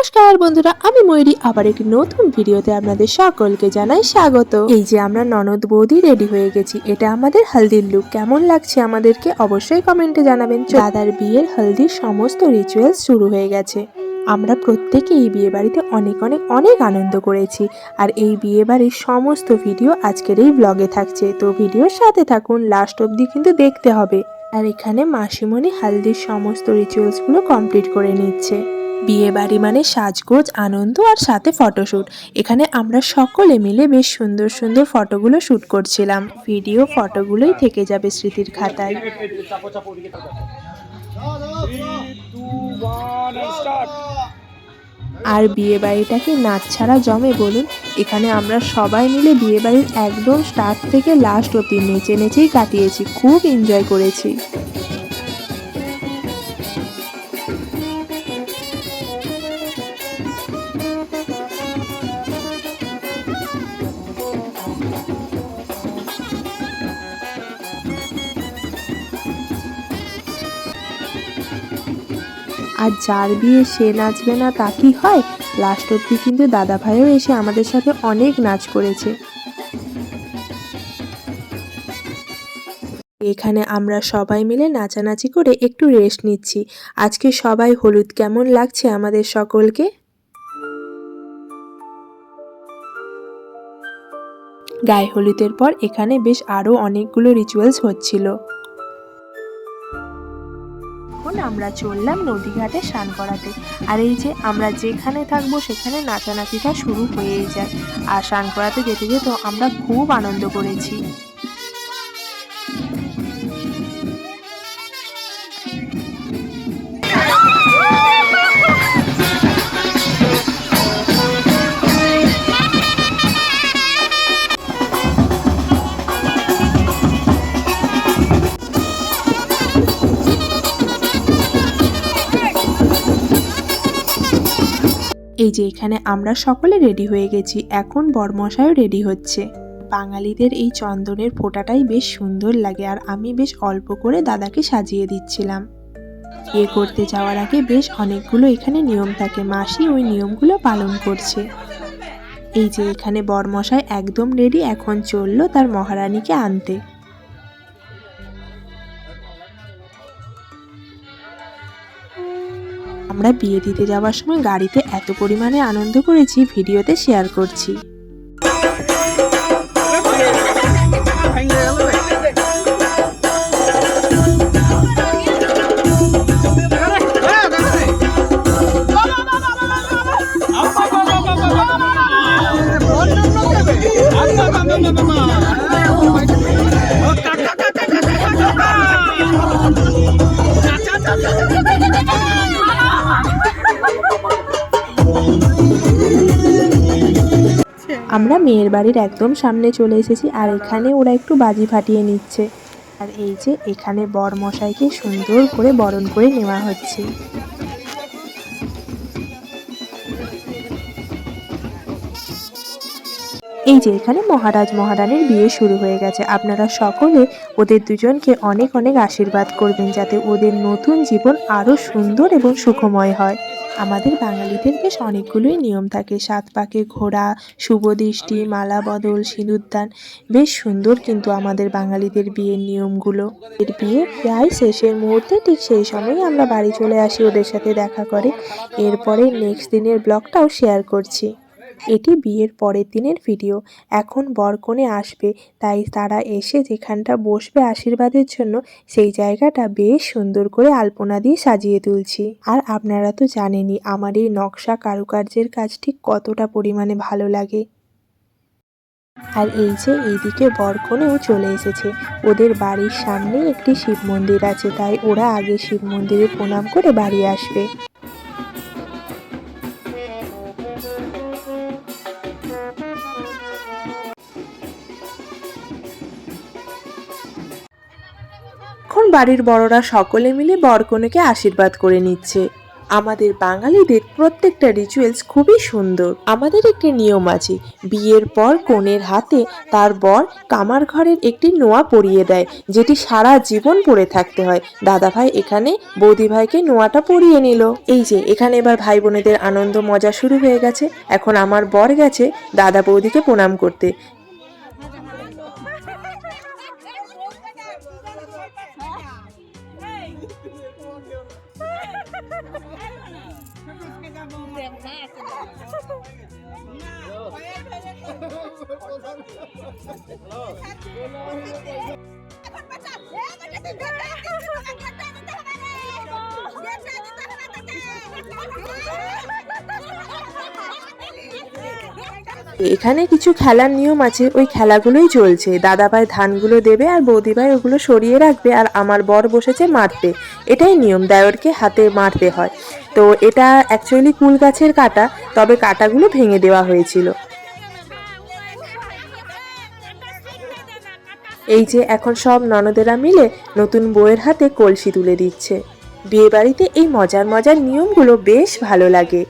নমস্কার বন্ধুরা, আমি ময়ূরী। আবার একটি নতুন ভিডিওতে আপনাদের সকলকে জানাই স্বাগত। এই যে আমরা ননদ বৌদি রেডি হয়ে গেছি, এটা আমাদের হলদির লুক কেমন লাগছে আমাদেরকে অবশ্যই কমেন্টে জানাবেন। দাদার বিয়ের হলদির সমস্ত রিচুয়ালস শুরু হয়ে গেছে। আমরা প্রত্যেকে এই বিয়ে বাড়িতে অনেক অনেক অনেক আনন্দ করেছি, আর এই বিয়ে বাড়ির সমস্ত ভিডিও আজকের এই ব্লগে থাকছে। তো ভিডিওর সাথে থাকুন লাস্ট অবধি কিন্তু দেখতে হবে। আর এখানে মাসিমণি হালদির সমস্ত রিচুয়ালসগুলো কমপ্লিট করে নিচ্ছে। বিয়ে বাড়ি মানে সাজগোজ, আনন্দ আর সাথে ফটোশ্যুট। এখানে আমরা সকলে মিলে বেশ সুন্দর সুন্দর ফটোগুলো শ্যুট করছিলাম। ভিডিও ফটোগুলোই থেকে যাবে স্মৃতির খাতায়। আর বিয়ে বাড়িটাকে নাচ ছাড়া জমে বলুন, এখানে আমরা সবাই মিলে বিয়ে বাড়ির একদম স্টার্ট থেকে লাস্ট অব্দি নেচে নেচেই কাটিয়েছি, খুব এনজয় করেছি। আর যার বিয়ে সে নাচবে না, তা কি হয়? লাস্ট অব্দি কিন্তু দাদা ভাইও এসে আমাদের সাথে অনেক নাচ করেছে। এখানে আমরা সবাই মিলে নাচানাচি করে একটু রেস্ট নিচ্ছি। আজকে সবাই হলুদ কেমন লাগছে আমাদের সকলকে? গায়ে হলুদের পর এখানে বেশ আরও অনেকগুলো রিচুয়ালস হচ্ছিল। এখন আমরা চললাম নদীঘাটে স্নান করাতে। আর এই যে আমরা যেখানে থাকব সেখানে নাচানাচিটা শুরু হয়েই যায়। আর স্নান করাতে যেতে যেতে আমরা খুব আনন্দ করেছি। এই যে এখানে আমরা সকলে রেডি হয়ে গেছি, এখন বরমশাইও রেডি হচ্ছে। বাঙালিদের এই চন্দনের ফোঁটাটাই বেশ সুন্দর লাগে আর আমি বেশ অল্প করে দাদাকে সাজিয়ে দিচ্ছিলাম। বিয়ে করতে যাওয়ার আগে বেশ অনেকগুলো এখানে নিয়ম থাকে, মাসি ওই নিয়মগুলো পালন করছে। এই যে এখানে বরমশাই একদম রেডি এখন চলল তার মহারানীকে আনতে। আমরা বিয়ে দিতে যাওয়ার সময় গাড়িতে এত পরিমাণে আনন্দ করেছি ভিডিওতে শেয়ার করছি আমরা মেয়ের বাড়ির একদম সামনে চলে এসেছি আর এখানে ওরা একটু বাজি ফাটিয়ে নিচ্ছে। আর এই যে এখানে বর মশাইকে সুন্দর করে বরণ করে নেওয়া হচ্ছে। এই যে এখানে মহারাজ মহারানীর বিয়ে শুরু হয়ে গেছে। আপনারা সকলে ওদের দুজনকে অনেক অনেক আশীর্বাদ করবেন যাতে ওদের নতুন জীবন আরও সুন্দর এবং সুখময় হয়। আমাদের বাঙালিদের বেশ অনেকগুলোই নিয়ম থাকে। সাত পাকে ঘোরা শুভ দৃষ্টি, মালা বদল সিঁদুরদান বেশ সুন্দর কিন্তু আমাদের বাঙালিদের বিয়ের নিয়মগুলো। এর বিয়ে প্রায় শেষের মুহূর্তে ঠিক সেই সময়ই আমরা বাড়ি চলে আসি ওদের সাথে দেখা করে। এরপরে নেক্সট দিনের ব্লগটাও শেয়ার করছি। এটি বিয়ের পরের দিনের ভিডিও। এখন বরকনে আসবে, তাই তারা এসে যেখানটা বসবে আশীর্বাদের জন্য, সেই জায়গাটা বেশ সুন্দর করে আলপনা দিয়ে সাজিয়ে তুলছি। আর আপনারা তো জানেনই, আমার এই নকশা কারুকার্যের কাজ ঠিক কতটা পরিমাণে ভালো লাগে। আর এই যে এইদিকে বরকনেও চলে এসেছে। ওদের বাড়ির সামনেই একটি শিব মন্দির আছে, তাই ওরা আগে শিব মন্দিরে প্রণাম করে বাড়ি আসবে। এখন বাড়ির বড়রা সকলে মিলে বরকনেকে আশীর্বাদ করে নিচ্ছে। আমাদের বাঙালিদের প্রত্যেকটা রিচুয়ালস খুবই সুন্দর। আমাদের একটি নিয়ম আছে, বিয়ের পর কনের হাতে তার বর কামার ঘরের একটি নোয়া পরিয়ে দেয়, যেটি সারা জীবন পরে থাকতে হয়। দাদা ভাই এখানে বৌদি ভাইকে নোয়াটা পরিয়ে নিল। এই যে, এখানে এবার ভাই বোনেদের আনন্দ মজা শুরু হয়ে গেছে। এখন আমার বর গেছে দাদা বৌদিকে প্রণাম করতে। এখানে কিছু খেলার নিয়ম আছে, ওই খেলাগুলোই চলছে। দাদা ভাই ধানগুলো দেবে আর বৌদি ভাই ওগুলো সরিয়ে রাখবে আর আমার বর বসেছে মারতে। এটাই নিয়ম, দেওরকে হাতে মারতে হয়। তো এটা অ্যাকচুয়ালি কুল গাছের কাটা, তবে কাটাগুলো ভেঙে দেওয়া হয়েছিল। এই যে এখন সব ননদেরা মিলে নতুন বউয়ের হাতে কলসি তুলে দিচ্ছে। বিয়ে বাড়িতে এই মজার মজার নিয়মগুলো বেশ ভালো লাগে।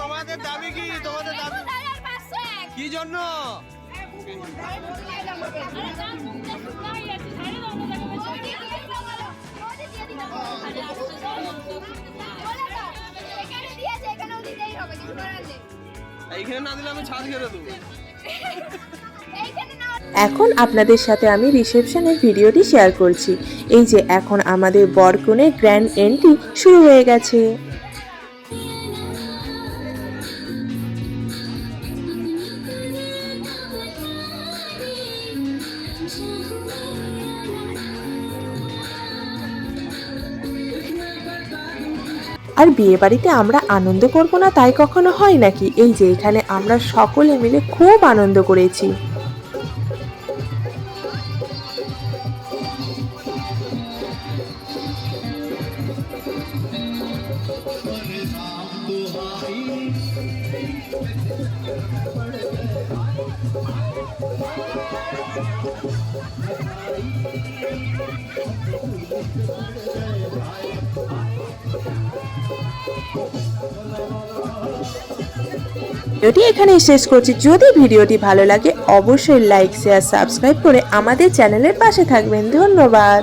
তোমাদের দাবি কি? তোমাদের দাবি কি জন্য? এখন আপনাদের সাথে আমি রিসেপশনের ভিডিওটি শেয়ার করছি। এই যে এখন আমাদের বরকনের গ্র্যান্ড এন্ট্রি শুরু হয়ে গেছে। আর বিয়ে বাড়িতে আমরা আনন্দ করব না তাই কখনো হয় নাকি? এই যে এখানে আমরা সকলে মিলে খুব আনন্দ করেছি। ভিডিওটি এখানেই শেষ করছি। যদি ভিডিওটি ভালো লাগে, অবশ্যই লাইক শেয়ার সাবস্ক্রাইব করে আমাদের চ্যানেলের পাশে থাকবেন। ধন্যবাদ।